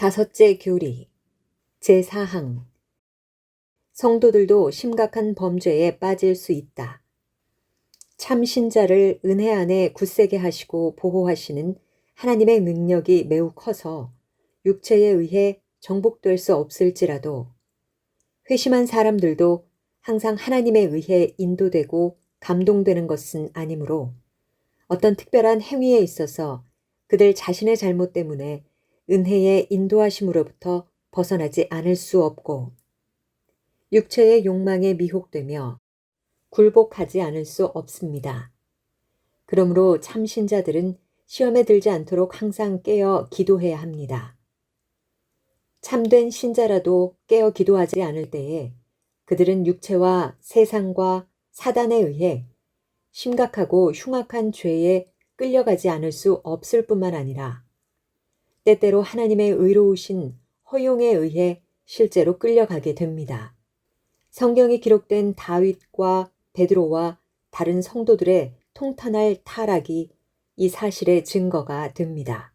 다섯째 교리 제4항 성도들도 심각한 범죄에 빠질 수 있다. 참 신자를 은혜 안에 굳세게 하시고 보호하시는 하나님의 능력이 매우 커서 육체에 의해 정복될 수 없을지라도 회심한 사람들도 항상 하나님에 의해 인도되고 감동되는 것은 아니므로 어떤 특별한 행위에 있어서 그들 자신의 잘못 때문에 은혜의 인도하심으로부터 벗어나지 않을 수 없고 육체의 욕망에 미혹되며 굴복하지 않을 수 없습니다. 그러므로 참신자들은 시험에 들지 않도록 항상 깨어 기도해야 합니다. 참된 신자라도 깨어 기도하지 않을 때에 그들은 육체와 세상과 사단에 의해 심각하고 흉악한 죄에 끌려가지 않을 수 없을 뿐만 아니라 때때로 하나님의 의로우신 허용에 의해 실제로 끌려가게 됩니다. 성경에 기록된 다윗과 베드로와 다른 성도들의 통탄할 타락이 이 사실의 증거가 됩니다.